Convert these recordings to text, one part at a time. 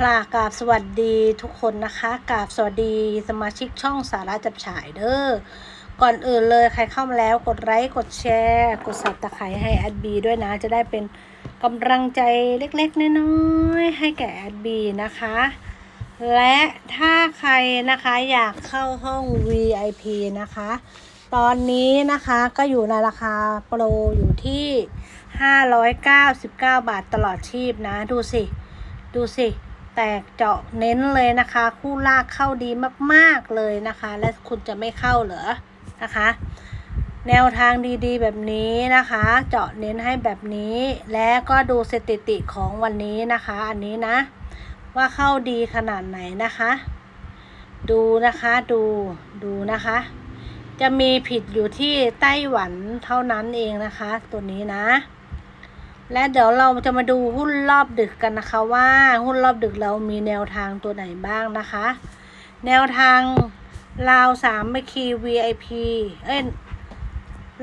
ค่ะกราบสวัสดีทุกคนนะคะกราบสวัสดีสมาชิกช่องสาระจับฉายเด้อก่อนอื่นเลยใครเข้ามาแล้วกดไลค์กดแชร์ กดสับตะไคร้ให้แอดบีด้วยนะ จะได้เป็นกำลังใจเล็กๆน้อยๆให้แก่แอดบีนะคะ และถ้าใครนะคะอยากเข้าห้อง VIP นะคะ ตอนนี้นะคะก็อยู่ในราคาโปรอยู่ที่ 599 บาทตลอดชีพนะ ดูสิ ดูสิ แตกเจาะเน้นเลยนะคะ คู่ลากเข้าดีมากๆเลยนะคะ และคุณจะไม่เข้าเหรอนะคะ แนวทางดีๆ แบบนี้นะคะ เจาะเน้นให้แบบนี้ และก็ดูสถิติของวันนี้นะคะ อันนี้นะ ว่าเข้าดีขนาดไหนนะคะ ดูนะคะดูดูนะคะ จะมีผิดอยู่ที่ไต้หวันเท่านั้นเองนะคะ ตัวนี้นะ และเดี๋ยวเราจะมาดูหุ้นรอบดึกกันนะคะว่าหุ้นรอบดึกเรามีแนวทางตัวไหนบ้างนะคะ แนวทางราวสามมคี VIP เอ้ย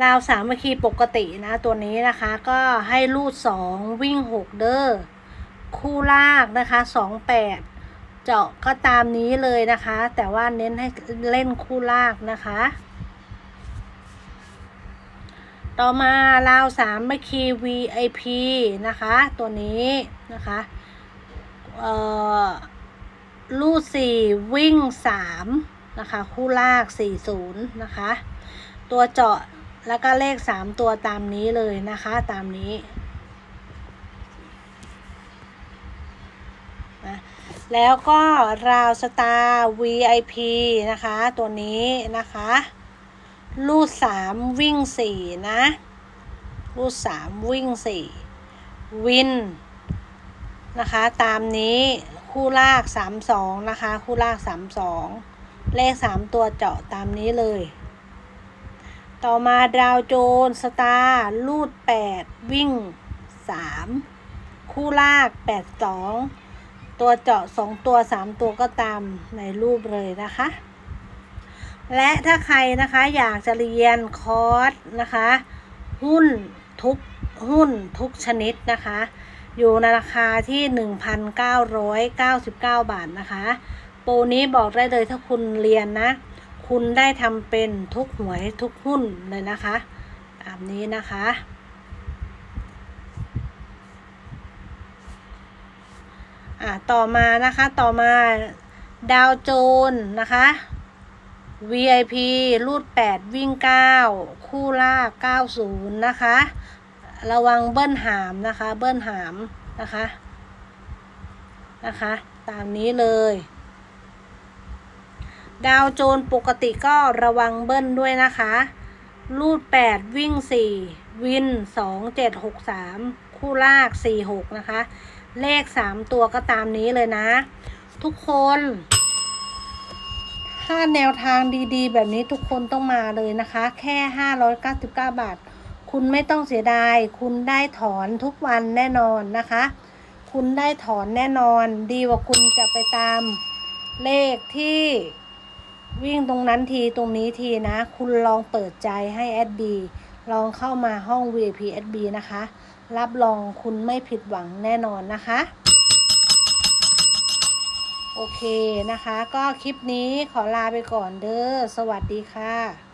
ราวสามมคีปกตินะตัวนี้นะคะก็ให้รูดสองวิ่งหกเด้อคู่ลากนะคะสองแปดเจาะก็ตามนี้เลยนะคะ แต่ว่าเน้นให้เล่นคู่ลากนะคะ ต่อมาราวสามไม่คี VIP นะคะ ตัวนี้นะคะเอ่อลูดสี่วิ่งสามนะคะ คู่ลากสี่ศูนย์นะคะ ตัวเจาะแล้วก็เลขสามตัวตามนี้เลยนะคะ ตามนี้นะแล้วก็ราวสตาร์ VIP นะคะ ตัวนี้นะคะ ลูดสามวิ่งสี่นะ ลูดสามวิ่งสี่วิน นะคะ ตามนี้คู่ลากสามสองนะคะ คู่ลากสามสองเลขสามตัวเจาะตามนี้เลย ต่อมาดาวโจนสตาร์ลูดแปดวิ่งสามคู่ลากแปดสองตัวเจาะสองตัวสามตัวก็ตามในรูปเลยนะคะ และถ้าใครนะคะอยากจะเรียนคอร์สนะคะ หุ้นทุกหุ้นทุกชนิดนะคะ อยู่ในราคาที่ 1,999 บาทนะคะโปรนี้บอกได้เลยถ้าคุณเรียนนะ คุณได้ทำเป็นทุกหวยทุกหุ้นเลยนะคะตามนี้นะคะอ่าต่อมานะคะต่อมาดาวโจนนะคะ VIP รูด 8 วิ่ง 9 คู่ลาก90 นะคะ ระวังเบิ้ลหามนะคะ เบิ้ลหามนะคะ นะคะ ตามนี้เลย ดาวโจนปกติก็ระวังเบิ้ลด้วยนะคะ รูด 8 วิ่ง 4 วิน 2 7 6 3 คู่ลาก 4 6 นะคะ เลข 3 ตัวก็ตามนี้เลยนะ ทุกคน ถ้าแนวทางดีๆ แบบนี้ทุกคนต้องมาเลยนะคะ แค่ 599 บาท คุณไม่ต้องเสียดาย คุณได้ถอนทุกวันแน่นอนนะคะ คุณได้ถอนแน่นอน ดีกว่าคุณจะไปตามเลขที่วิ่งตรงนั้นทีตรงนี้ทีนะ คุณลองเปิดใจให้แอดบีลองเข้ามาห้อง VIP แอดบีนะคะ รับรองคุณไม่ผิดหวังแน่นอนนะคะ โอเคนะคะ ก็คลิปนี้ขอลาไปก่อนเด้อ สวัสดีค่ะ